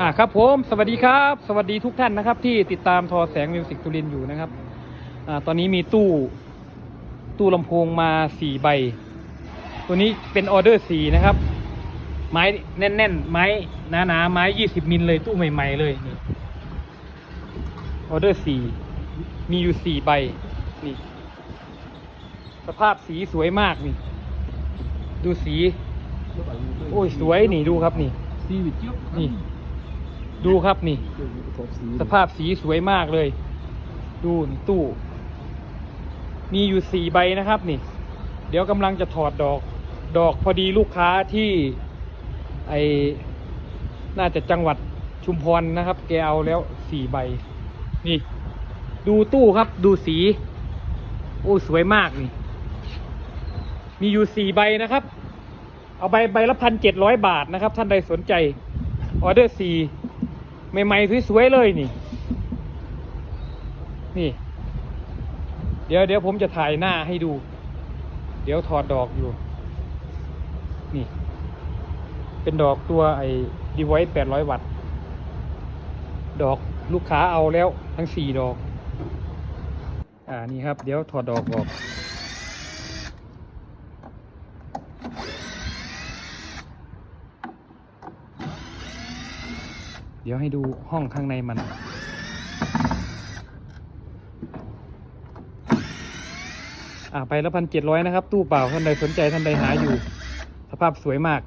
อ่าครับผมสวัสดีครับ สวัสดีทุกท่านนะครับ ที่ติดตามทอแสงมิวสิกสุรินทร์อยู่นะครับอ่าตอนนี้มีตู้ตู้ลำโพงมาสี่ใบ ตัวนี้เป็นออเดอร์สี่นะครับ ไม้แน่นๆ ไม้หนาๆไม้ยี่สิบมิลเลยตู้ใหม่ๆเลยนี่ออเดอร์สี่มีอยู่สี่ใบนี่สภาพสีสวยมากนี่ ดูสี โอ้ยสวยนี่ดูครับนี่ซีวิตเจี๊ยบนี่ ดูครับนี่ขอบสีสภาพสีสวยมากเลย ดูนี่ตู้ มีอยู่สี่ใบนะครับนี่ เดี๋ยวกำลังจะถอดดอก ดอกพอดีลูกค้าที่ไอน่าจะจังหวัดชุมพรนะครับ แกเอาแล้วสี่ใบ นี่ ดูตู้ครับดูสี โอ้สวยมากนี่ มีอยู่สี่ใบนะครับ เอาใบใบละพันเจ็ดร้อยบาทนะครับ ท่านใดสนใจ ออเดอร์สี่ ใหม่ๆสวยๆเลยนี่ นี่ เดี๋ยวเดี๋ยวผมจะถ่ายหน้าให้ดู เดี๋ยวถอดดอกอยู่ นี่ เป็นดอกตัวไอ้ดีไวท์แปดร้อยวัตต์ดอกลูกค้าเอาแล้วทั้งสี่ดอก อ่านี่ครับ เดี๋ยวถอดดอกออก เดี๋ยวให้ดูห้องข้างในมัน อ่าไปละพันเจ็ดร้อยนะครับ ตู้เปล่าท่านใดสนใจท่านใดหาอยู่ สภาพสวยมาก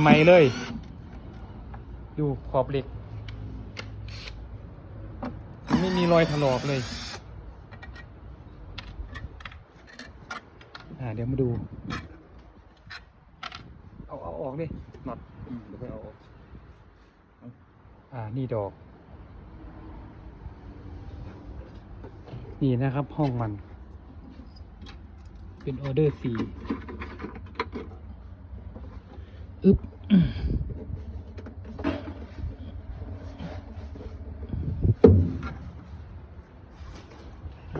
ใหม่ๆเลย ดูขอบเหล็ก ไม่มีรอยถลอกเลย อ่าเดี๋ยวมาดู เอาเอาออกดิน็อตอืมเดี๋ยวไปเอาออก อ่านี่ดอก นี่นะครับห้องมัน เป็นออเดอร์สี่อึ๊บ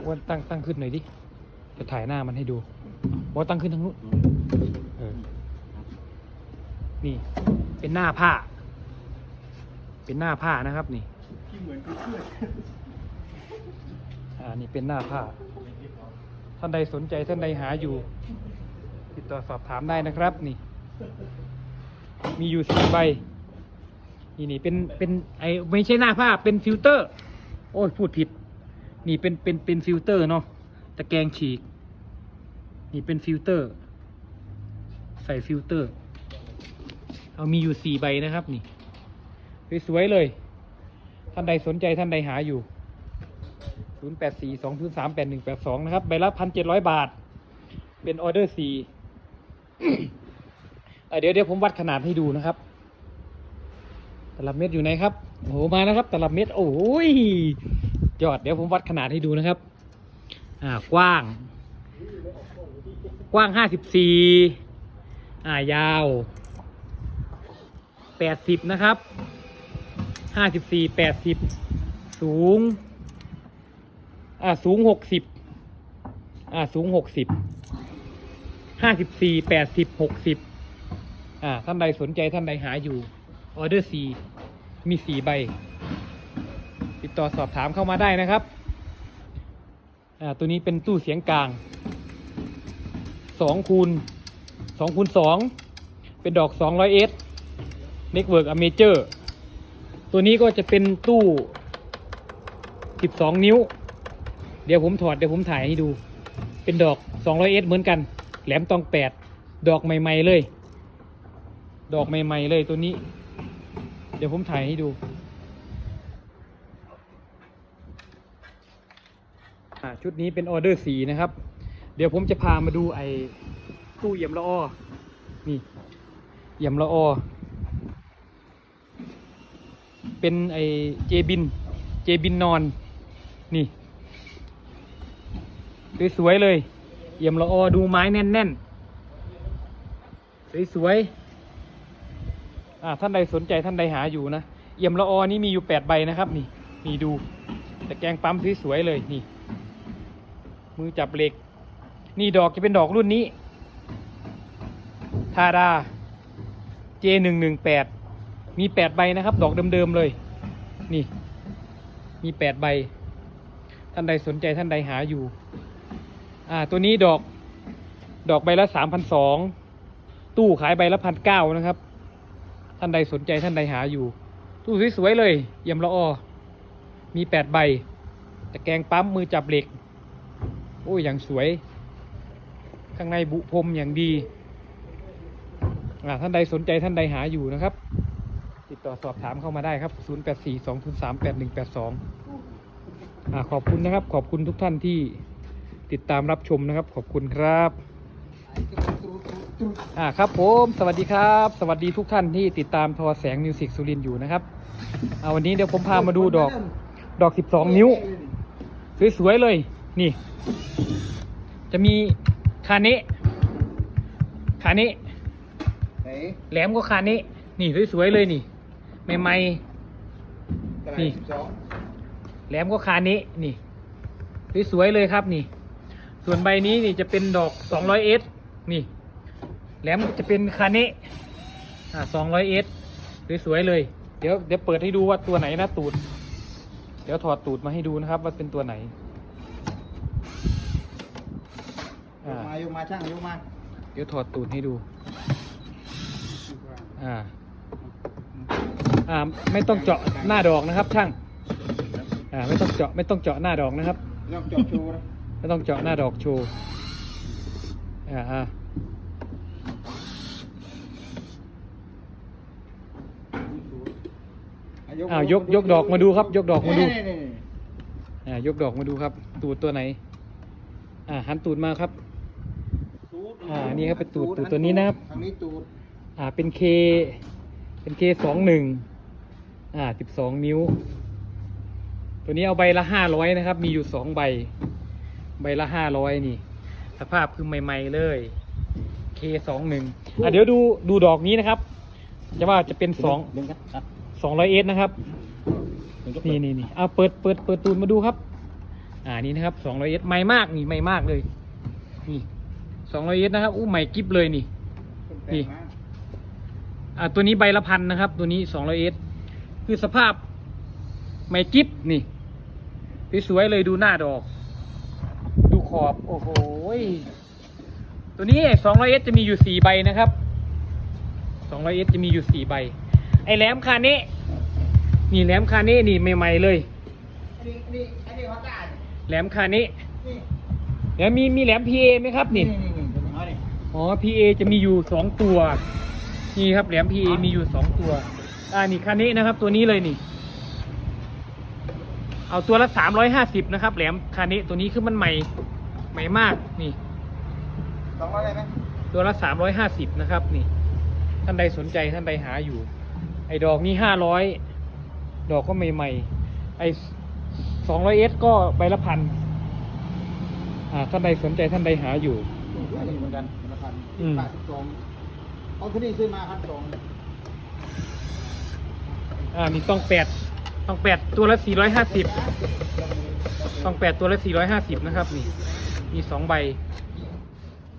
วันตั้งตั้งขึ้นหน่อยดิ จะถ่ายหน้ามันให้ดูว่าตั้งขึ้นทางนู้นเออ นี่ เป็นหน้าผ้า เป็นหน้าผ้านะครับนี่ที่เหมือนเพื่อนอ่านี่เป็นหน้าผ้า ท่านใดสนใจท่านใดหาอยู่ ติดต่อสอบถามได้นะครับนี่ มีอยู่สี่ใบนี่นี่เป็นเป็นไอไม่ใช่หน้าผ้าเป็นฟิลเตอร์ โอ้ยพูดผิด นี่เป็นเป็นเป็นฟิลเตอร์เนาะตะแกรงฉีก นี่เป็นฟิลเตอร์ ใส่ฟิลเตอร์ เอามีอยู่สี่ใบนะครับนี่ สวยๆเลย ท่านใดสนใจท่านใดหาอยู่ 0 8 4 2 0 3 8 1 8 2 นะครับ ใบละพันเจ็ดร้อยบาท เป็นออเดอร์สี่เดี๋ยวเดี๋ยวผมวัดขนาดให้ดูนะครับ ตลับเม็ดอยู่ไหนครับ โอ้โห มาแล้วครับ ตลับเม็ด โอ้ยยอด เดี๋ยวผมวัดขนาดให้ดูนะครับ อ่า กว้าง กว้างห้าสิบสี่อ่า ยาวแปดสิบนะครับ ห้าสิบสี่แปดสิบสูง อ่าสูงหกสิบอ่าสูงหกสิบห้าสิบสี่แปดสิบหกสิบอ่าท่านใดสนใจท่านใดหาอยู่ออเดอร์สี่มีสี่ใบ ติดต่อสอบถามเข้ามาได้นะครับอ่าตัวนี้เป็นตู้เสียงกลางสองคูณสองคูณสองเป็นดอกสองร้อยเอสเน็กเวิร์กอเมเจอร์ ตัวนี้ก็จะเป็นตู้สิบสองนิ้ว เดี๋ยวผมถอดเดี๋ยวผมถ่ายให้ดู เป็นดอกสองร้อยเอสเหมือนกัน แหลมตองแปดดอกใหม่ๆเลย ดอกใหม่ๆเลยตัวนี้ เดี๋ยวผมถ่ายให้ดูชุดนี้เป็นออเดอร์สีนะครับ เดี๋ยวผมจะพามาดูไอ้ตู้เยี่ยมละออนี่เยี่ยมละออ เป็นไอเจบิน เจบินนอน นี่สวยๆเลย เอี่ยมละออดูไม้แน่นๆ สวยๆอ่ท่านใดสนใจท่านใดหาอยู่นะ เอี่ยมละออนี่มีอยู่แปดใบนะครับ นี่ นี่ดู แต่แกงปั๊มสวยๆเลย นี่ มือจับเหล็ก นี่ดอกจะเป็นดอกรุ่นนี้ ทาดางแปด มีแปดใบนะครับ ดอกเดิมๆเลย นี่ มีแปดใบ ท่านใดสนใจท่านใดหาอยู่ อ่า ตัวนี้ดอก ดอกใบละสามพันสอง ตู้ขายใบละพันเก้านะครับ ท่านใดสนใจท่านใดหาอยู่ ตู้สวยๆเลย เยี่ยมละออมีแปดใบ ตะแกรงปั๊มมือจับเหล็ก โอ้ย อย่างสวย ข้างในบุพรมอย่างดีอ่าท่านใดสนใจท่านใดหาอยู่นะครับ ติดต่อสอบถามเข้ามาได้ครับ 0 8 4 2 0 3 8 1 8 2อ่าขอบคุณนะครับ ขอบคุณทุกท่านที่ติดตามรับชมนะครับ ขอบคุณครับอ่าครับผม สวัสดีครับ สวัสดีทุกท่านที่ติดตามทอแสงมิวสิกสุรินทร์อยู่นะครับเอาวันนี้เดี๋ยวผมพามาดูดอกดอก 12 นิ้ว สวยๆเลย นี่ จะมีคาเนะคาเนะไหนแหลมก็คาเนะนี่สวยๆเลยนี่ ใหม่กระไรนี่สิบสองๆแหลมก็คาเนะนี่สวยๆเลยครับนี่ ส่วนใบนี้นี่จะเป็นดอก 200 s นี่แหลมจะเป็นคาเนะอ่า 200 s สวยๆเลย เดี๋ยวเดี๋ยวเปิดให้ดูว่าตัวไหนนะตูด เดี๋ยวถอดตูดมาให้ดูนะครับ ว่าเป็นตัวไหนยอ่ากมายกมาช่างยกมา เดี๋ยวถอดตูดให้ดู อ่า อ่าไม่ต้องเจาะหน้าดอกนะครับ ช่างอ่าไม่ต้องเจาะไม่ต้องเจาะหน้าดอกนะครับลองจบโชว์นะไม่ต้องเจาะหน้าดอกโชว์อ่าอ่าะอ้าวยกยกดอกมาดูครับ ยกดอกมาดูนี่นี่นี่อ่ายกดอกมาดูครับ ตูดตัวไหน อ่าหันตูดมาครับตูดอ่านี่ครับเป็นตูดตูดตัวนี้นะครับทางนี้ตูดอ่าเป็นเคเป็นเคสองหนึ่ง อ่าสิบสองนิ้ว ตัวนี้เอาใบละห้าร้อยนะครับ มีอยู่สองใบ ใบละห้าร้อยนี่ สภาพคือใหม่ ๆ เลยเคสองหนึ่งอะเดี๋ยวดูดูดอกนี้นะครับ จะว่าจะเป็นสองเล่นกันอะสองร้อยเอสนะครับเล่กันี่นี่นี่เอาเปิดเปิดเปิดตูนมาดูครับ อ่านี่นะครับสองร้อยเอสใหม่มากนี่ใหม่มากเลย นี่สองร้อยเอสนะครับอู้ใหม่กิฟเลยนี่ นี่ อ่าตัวนี้ใบละพันนะครับ ตัวนี้สองร้อยเอส คือสภาพไม่กิฟนี่สวยๆเลยดูหน้าดอก ดูขอบ โอ้โหยตัวนี้สองร้อยเอสจะมีอยู่สี่ใบนะครับสองร้อยเอสจะมีอยู่สี่ใบ ไอแหลมคาเนะนี่แหลมคาเนะนี่ใหม่ๆเลยอันนี้อันนี้อันนี้เขาจ่ายแหลมคาเนะนี่แล้วมีมีแหลมพีเอไหมครับนี่นี่นี่ตัวนี้เอาดิอ๋อ PA จะมีอยู่สองตัว นี่ครับแหลม PA มีอยู่สองตัว อ่านี่คันนี้นะครับ ตัวนี้เลยนี่ เอาตัวละสามร้อยห้าสิบนะครับ แหลมคันนี้ตัวนี้คือมันใหม่ ใหม่มากนี่สองร้อยได้ไหมตัวละสามร้อยห้าสิบนะครับ นี่ ท่านใดสนใจท่านใดหาอยู่ ไอ้ดอกนี้ห้าร้อยดอกก็ใหม่ๆไอ้สองร้อยเอสก็ใบละพันอ่าท่านใดสนใจท่านใดหาอยู่อันนี้เหมือนกันละพันอืมบาทสิบสองเอาที่นี่ซื้อมาพันสอง อ่านี่ต้องแปดต้องแปดตัวละสี่ร้อยห้าสิบต้องแปดตัวละสี่ร้อยห้าสิบนะครับ นี่ มีสองใบ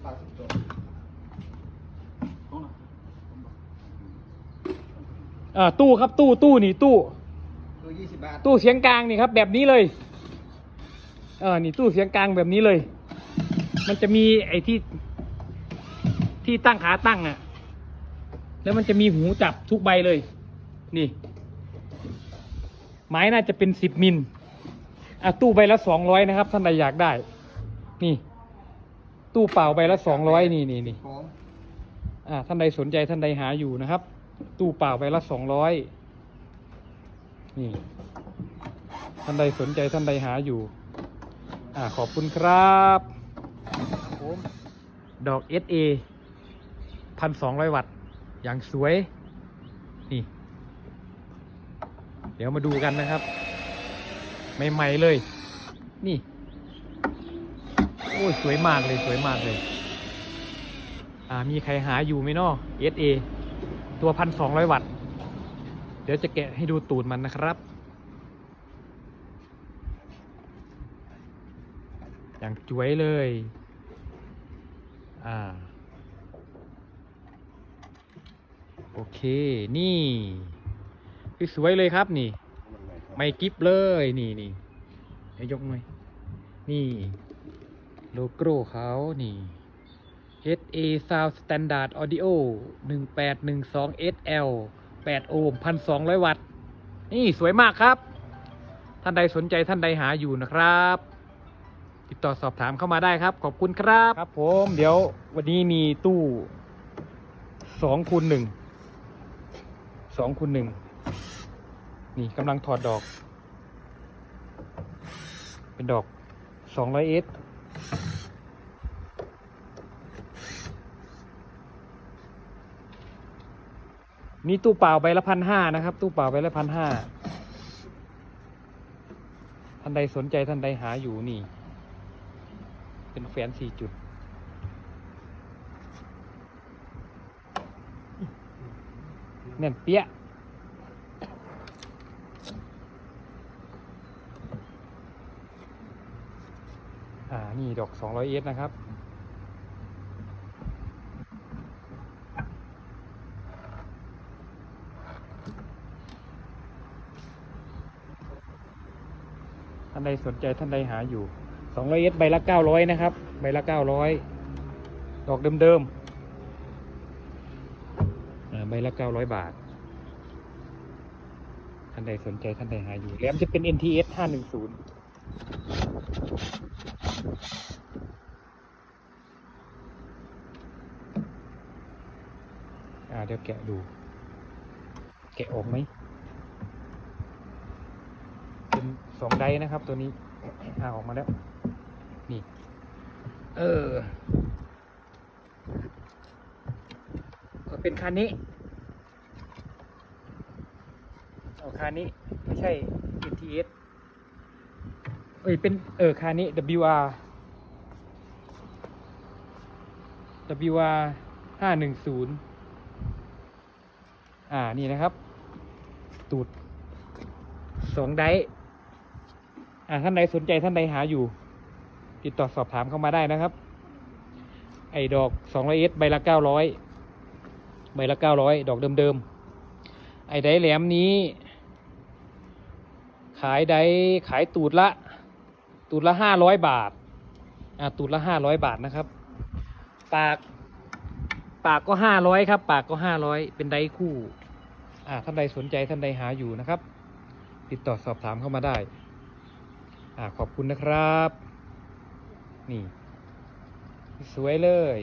บาทสิบสองของหน่อยอ่าตู้ครับตู้ตู้นี่ตู้ ตัวยี่สิบบาทตู้เสียงกลางนี่ครับ แบบนี้เลยเออนี่ตู้เสียงกลางแบบนี้เลย มันจะมีไอ้ที่ที่ตั้งขาตั้งอะ แล้วมันจะมีหูจับทุกใบเลย นี่ ไม้น่าจะเป็นสิบมิลอะตู้ใบละสองร้อยนะครับ ท่านใดอยากได้ นี่ ตู้เปล่าใบละสองร้อยนี่นี่นี่อ่าท่านใดสนใจท่านใดหาอยู่นะครับ ตู้เปล่าใบละสองร้อยนี่ ท่านใดสนใจท่านใดหาอยู่ อ่าขอบคุณครับผมดอก SA พันสองร้อยวัตต์อย่างสวย นี่ เดี๋ยวมาดูกันนะครับ ใหม่ ๆ เลย นี่ โอ้ยสวยมากเลยสวยมากเลย อ่ามีใครหาอยู่ไหมเนาะ SA ตัวพันสองร้อยวัตต์ เดี๋ยวจะแกะให้ดูตูดมันนะครับ อย่างจวยเลย อ่า โอเค นี่ สวยๆเลยครับนี่ ไม่กิฟเลยนี่นี่ให้ยกหน่อย นี่โลโก้เขานี่ HA Sound Standard Audio 1812 SL 8 โอห์ม1,200 วัตต์ นี่สวยมากครับ ท่านใดสนใจท่านใดหาอยู่นะครับ ติดต่อสอบถามเข้ามาได้ครับ ขอบคุณครับ ครับผม เดี๋ยววันนี้มีตู้2คูณ1 2คูณ1นี่ นี่กำลังถอดดอก เป็นดอก 200S มีตู้เปล่าใบละพันห้านะครับ ตู้เปล่าใบละพันห้าท่านใดสนใจท่านใดหาอยู่นี่ เป็นแฟนสี่จุดแน่นเปี้ยะอ่า นี่ ดอก 200เอสนะครับ ท่านใดสนใจท่านใดหาอยู่ 200เอสใบละ 900 นะครับ ใบละ 900 ดอกเดิมๆใบละ 900 บาท ท่านใดสนใจท่านใดหาอยู่แหลมจะเป็น NTS 510 อ่าเดี๋ยวแกะดู แกะออกไหมเป็นสองไดนะครับตัวนี้อ่าออกมาแล้ว นี่ เออก็เป็นคันนี้เอาคันนี้ ไม่ใช่ NTS เอ้ยเป็นเออคันนี้ WR WR ห้าหนึ่งศูนย์อ่านี่นะครับ ตูดสองไดร์อ่าท่านใดสนใจท่านใดหาอยู่ ติดต่อสอบถามเข้ามาได้นะครับ ไอ้ดอกสองร้อยเอสใบละเก้าร้อยใบละเก้าร้อยดอกเดิมๆไอ้ไดแหลมนี้ ขายไดร์ขายตูดละ ตูดละห้าร้อยบาทอ่าตูดละห้าร้อยบาทนะครับ ปาก ปากก็ห้าร้อยครับ ปากก็ห้าร้อยเป็นไดคู่อ่าท่านใดสนใจท่านใดหาอยู่นะครับ ติดต่อสอบถามเข้ามาได้อ่าขอบคุณนะครับ นี่ สวยเลย